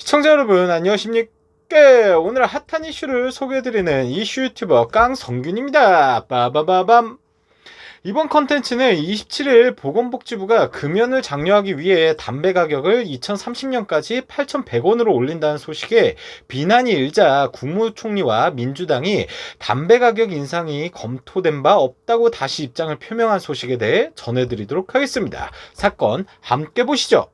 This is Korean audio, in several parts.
시청자 여러분 안녕하십니까 오늘 핫한 이슈를 소개해드리는 이슈 유튜버 깡성균입니다 빠바바밤 이번 컨텐츠는 27일 보건복지부가 금연을 장려하기 위해 담배 가격을 2030년까지 8,100원으로 올린다는 소식에 비난이 일자 국무총리와 민주당이 담배 가격 인상이 검토된 바 없다고 다시 입장을 표명한 소식에 대해 전해드리도록 하겠습니다. 사건 함께 보시죠.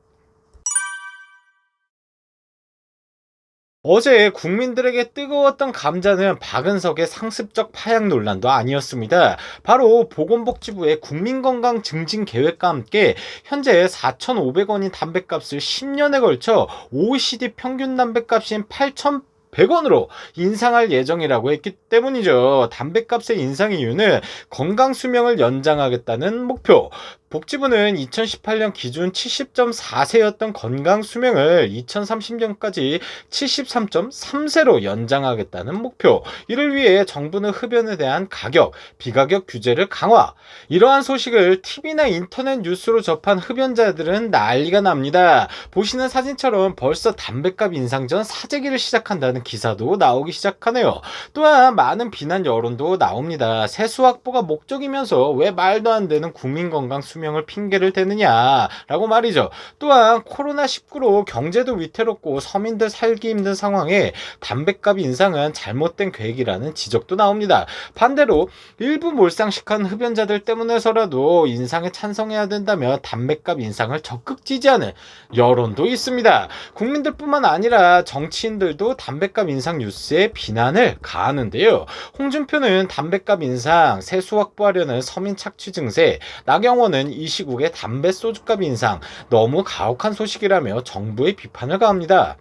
어제 국민들에게 뜨거웠던 감자는 박은석의 상습적 파양 논란도 아니었습니다. 바로 보건복지부의 국민건강 증진 계획과 함께 현재 4,500원인 담배값을 10년에 걸쳐 OECD 평균 담배값인 8,000 100원으로 인상할 예정이라고 했기 때문이죠. 담배값의 인상 이유는 건강 수명을 연장하겠다는 목표. 복지부는 2018년 기준 70.4세였던 건강 수명을 2030년까지 73.3세로 연장하겠다는 목표. 이를 위해 정부는 흡연에 대한 가격, 비가격 규제를 강화. 이러한 소식을 TV나 인터넷 뉴스로 접한 흡연자들은 난리가 납니다. 보시는 사진처럼 벌써 담배값 인상 전 사재기를 시작한다는 기사도 나오기 시작하네요. 또한 많은 비난 여론도 나옵니다. 세수 확보가 목적이면서 왜 말도 안 되는 국민 건강 수명 을 핑계를 대느냐라고 말이죠. 또한 코로나19로 경제도 위태롭고 서민들 살기 힘든 상황에 담배값 인상은 잘못된 계획이라는 지적도 나옵니다. 반대로 일부 몰상식한 흡연자들 때문에서라도 인상에 찬성해야 된다며 담배값 인상을 적극 지지하는 여론도 있습니다. 국민들뿐만 아니라 정치인들도 담배값 인상 뉴스에 비난을 가하는데요. 홍준표는 담배값 인상, 세수 확보하려는 서민 착취 증세, 나경원은 이 시국에 담배 소주값 인상 너무 가혹한 소식이라며 정부의 비판을 가합니다.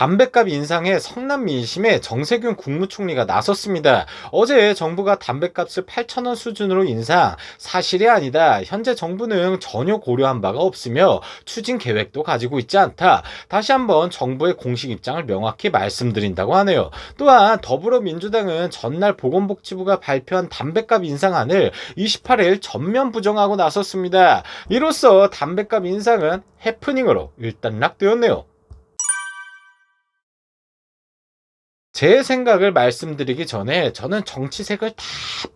담배값 인상에 성남 민심에 정세균 국무총리가 나섰습니다. 어제 정부가 담배값을 8,000원 수준으로 인상, 사실이 아니다. 현재 정부는 전혀 고려한 바가 없으며 추진 계획도 가지고 있지 않다. 다시 한번 정부의 공식 입장을 명확히 말씀드린다고 하네요. 또한 더불어민주당은 전날 보건복지부가 발표한 담배값 인상안을 28일 전면 부정하고 나섰습니다. 이로써 담배값 인상은 해프닝으로 일단락되었네요. 제 생각을 말씀드리기 전에 저는 정치색을 다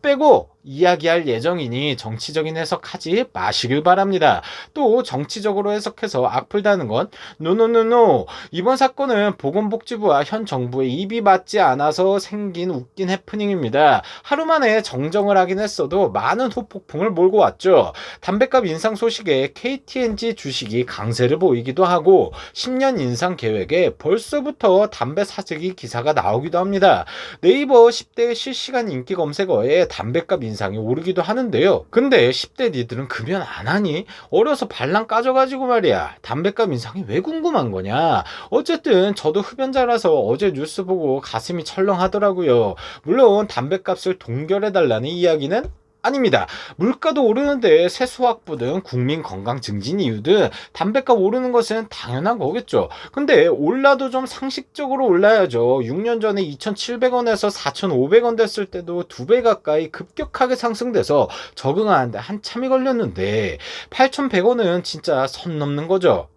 빼고 이야기할 예정이니 정치적인 해석하지 마시길 바랍니다. 또 정치적으로 해석해서 악플다는 건 노노노노 이번 사건은 보건복지부와 현 정부의 입이 맞지 않아서 생긴 웃긴 해프닝입니다. 하루 만에 정정을 하긴 했어도 많은 후폭풍을 몰고 왔죠. 담배값 인상 소식에 KTNG 주식이 강세를 보이기도 하고 10년 인상 계획에 벌써부터 담배 사재기 기사가 나오기도 합니다. 네이버 10대 실시간 인기 검색어에 담배값 인상 인상이 오르기도 하는데요. 근데 10대 니들은 금연 안 하니? 어려서 발랑 까져가지고 말이야. 담배값 인상이 왜 궁금한 거냐? 어쨌든 저도 흡연자라서 어제 뉴스 보고 가슴이 철렁하더라고요. 물론 담배값을 동결해달라는 이야기는 아닙니다. 물가도 오르는데 세수 확보 등 국민 건강 증진 이유든 담배값 오르는 것은 당연한 거겠죠. 근데 올라도 좀 상식적으로 올라야죠. 6년 전에 2,700원에서 4,500원 됐을 때도 두 배 가까이 급격하게 상승돼서 적응하는데 한참이 걸렸는데 8,100원은 진짜 선 넘는 거죠.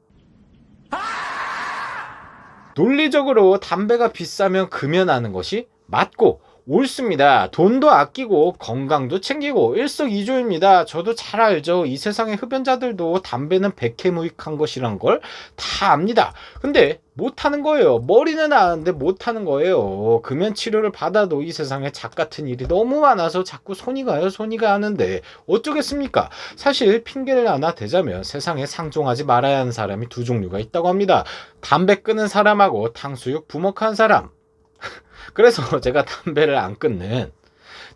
논리적으로 담배가 비싸면 금연하는 것이 맞고 옳습니다. 돈도 아끼고 건강도 챙기고 일석이조입니다. 저도 잘 알죠. 이 세상의 흡연자들도 담배는 백해무익한 것이란 걸 다 압니다. 근데 못하는 거예요. 머리는 아는데 못하는 거예요. 금연 치료를 받아도 이 세상에 작 같은 일이 너무 많아서 자꾸 손이 가요. 손이 가는데 어쩌겠습니까? 사실 핑계를 하나 대자면 세상에 상종하지 말아야 하는 사람이 두 종류가 있다고 합니다. 담배 끊은 사람하고 탕수육 부먹한 사람. 그래서 제가 담배를 안 끊는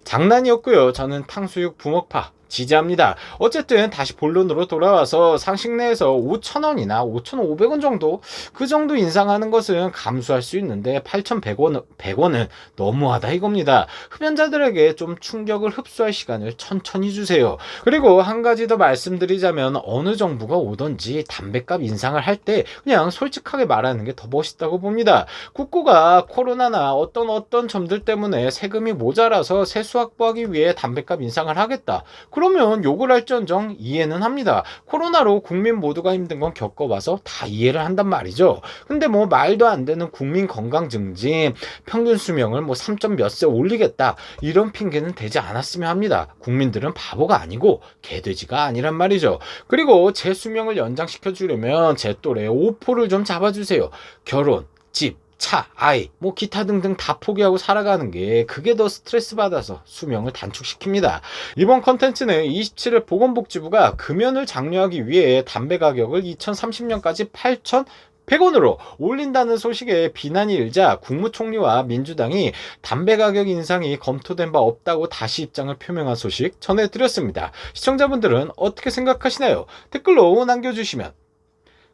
장난이었고요. 저는 탕수육 부먹파 지지합니다. 어쨌든 다시 본론으로 돌아와서 상식 내에서 5,000원이나 5,500원 정도 그 정도 인상하는 것은 감수할 수 있는데 8,100원 100원은 너무하다 이겁니다. 흡연자들에게 좀 충격을 흡수할 시간을 천천히 주세요. 그리고 한 가지 더 말씀드리자면 어느 정부가 오든지 담배값 인상을 할 때 그냥 솔직하게 말하는 게 더 멋있다고 봅니다. 국고가 코로나나 어떤 어떤 점들 때문에 세금이 모자라서 세수 확보하기 위해 담배값 인상을 하겠다. 그러면 욕을 할지언정 이해는 합니다. 코로나로 국민 모두가 힘든 건 겪어봐서 다 이해를 한단 말이죠. 근데 뭐 말도 안 되는 국민 건강 증진, 평균 수명을 뭐 3점 몇 세 올리겠다 이런 핑계는 되지 않았으면 합니다. 국민들은 바보가 아니고 개돼지가 아니란 말이죠. 그리고 제 수명을 연장시켜 주려면 제 또래 5포를 좀 잡아주세요. 결혼, 집, 차, 아이, 뭐 기타 등등 다 포기하고 살아가는 게 그게 더 스트레스 받아서 수명을 단축시킵니다. 이번 컨텐츠는 27일 보건복지부가 금연을 장려하기 위해 담배 가격을 2030년까지 8천 100원으로 올린다는 소식에 비난이 일자 국무총리와 민주당이 담배 가격 인상이 검토된 바 없다고 다시 입장을 표명한 소식 전해드렸습니다. 시청자분들은 어떻게 생각하시나요? 댓글로 남겨주시면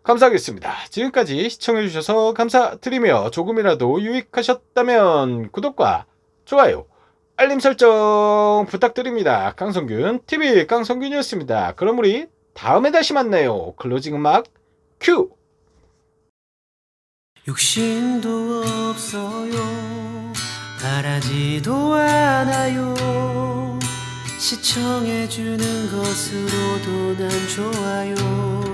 감사하겠습니다. 지금까지 시청해주셔서 감사드리며 조금이라도 유익하셨다면 구독과 좋아요, 알림 설정 부탁드립니다. 강성균 TV 강성균이었습니다. 그럼 우리 다음에 다시 만나요. 클로징 음악 큐! 욕심도 없어요 바라지도 않아요 시청해주는 것으로도 난 좋아요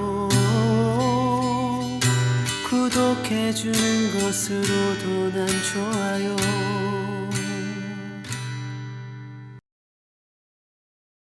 구독해주는 것으로도 난 좋아요